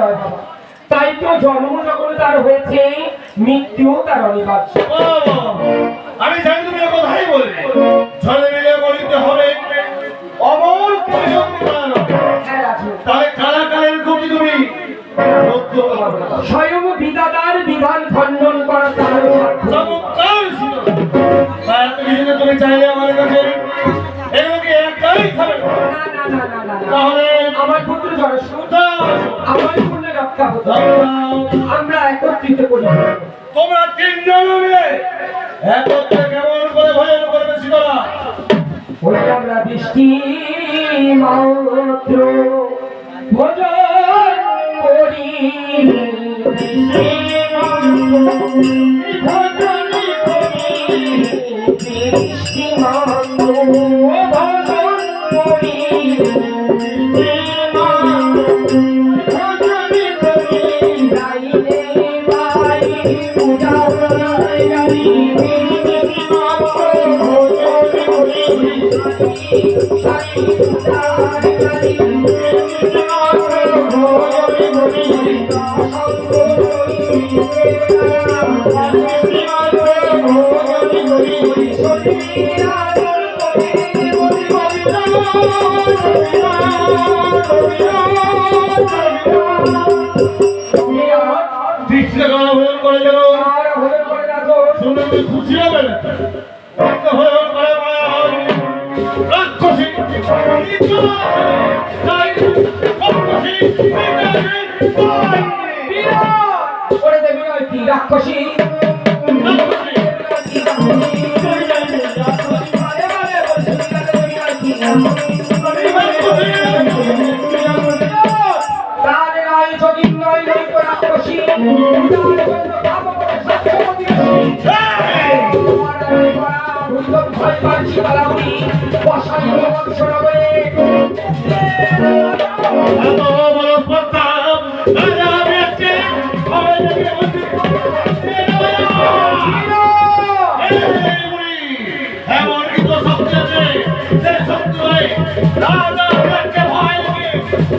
নয় বাবা তাই তো জন্ম যখন তার হয়েছে, মৃত্যুও তার অনিবার্য। আমি জানি তুমি কথাই বলবে। জন্মে তিন জনমে একত্রে কেমন করে ভজন করবে শিকরা আমরা বৃষ্টি মাত্র ভজন করি খুশি হবে রাক্ষসী।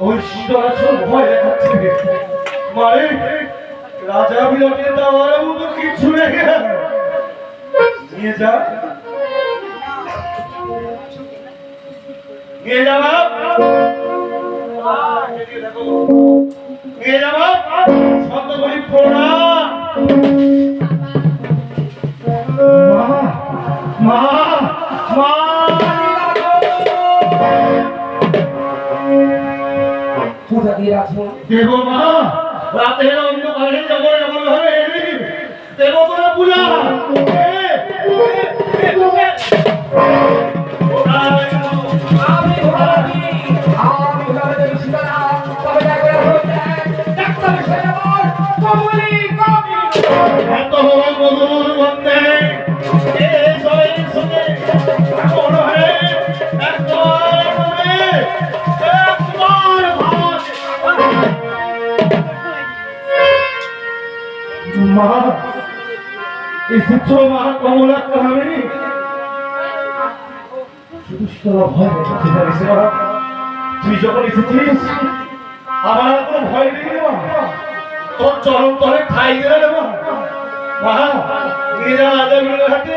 ওই সুদর্শন ভয় দেখাচ্ছে মানে রাজা বিরাটের দেওয়ার মতো কিছু রেখে নিয়ে যা নিয়ে যাবা মা এসেছ মা কমলা কামিনী তুই যখন এসেছিস, আমার কোনো ভয় নেই রে তোর চরম তলে ঠাই গেলে মা। মা নিয়ে যা আজ মিলে হাটে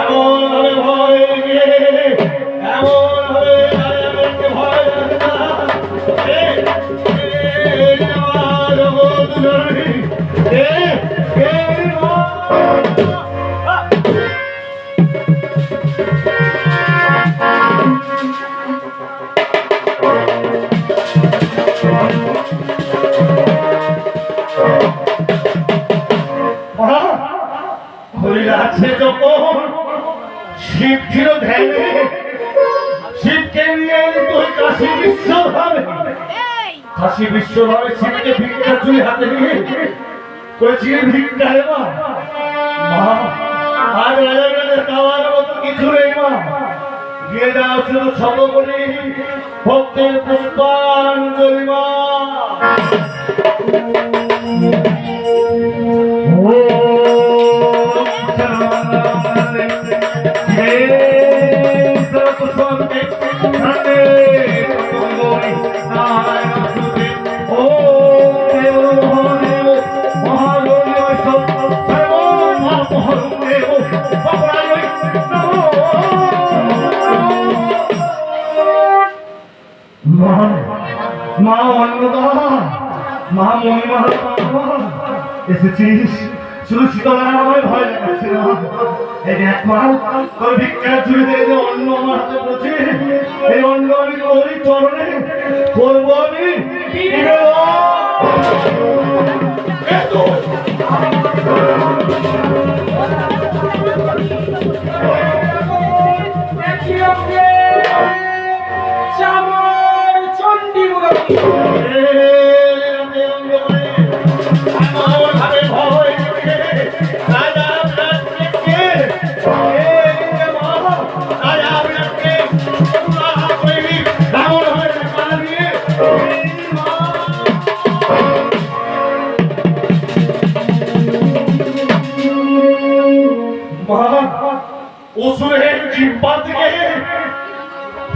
এমন ভাবে আছে যখন শিব ছিল ধ্যানে শিবকে নিয়ে তুই কাশী বিশ্বভাবে কাশী বিশ্বভাবে শিবকে ভিক্ষা চুরি হাতে নিয়ে করেছিলি ভিক্ষা রে মা। আজ রাজা রাজা খাওয়ার মতো কিছু নেই মা। গিয়ে যাও শুধু শত করি ভক্তের পুষ্পাঞ্জলি মা। মা অন্নদা মা মণিমা এসেছিস শুধু শীতলা আমায় ভয় না এই দেখ তোর ভিক্ষা চুরি যে অন্ন আমার হাতে পড়েছে এই অন্ন আমি তোরই চরণে করব আমি এতো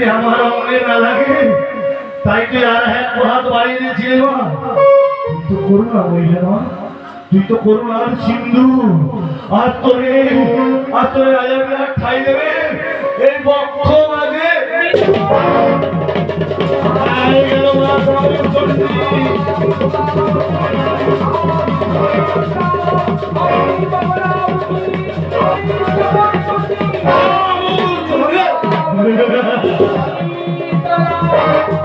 যাতে আমার মনে না লাগে। তাই তুই আর এক হাত বাড়িয়ে দিয়েছিলে মা? তুই তো করুণা বললে মা। তুই তো করুণার সিন্ধু। আর তোরে আর তোরে রাজা ঠাই দেবে। এই বক্ষ মাঝে আই গেল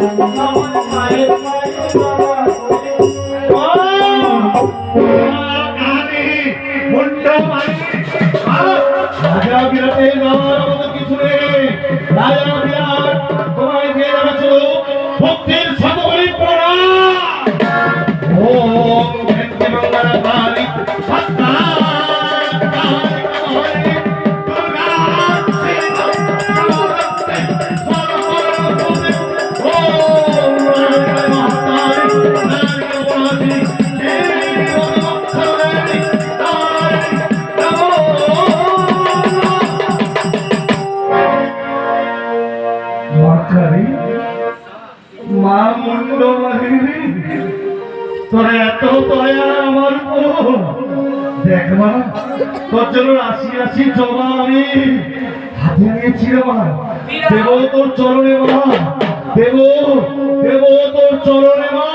Oh. তোর জন্য রাশি রাশি জমা আমি। হাতে নিয়েছি রে মা। দেব তোর চরণে মা। দেব দেব তোর চরণে মা।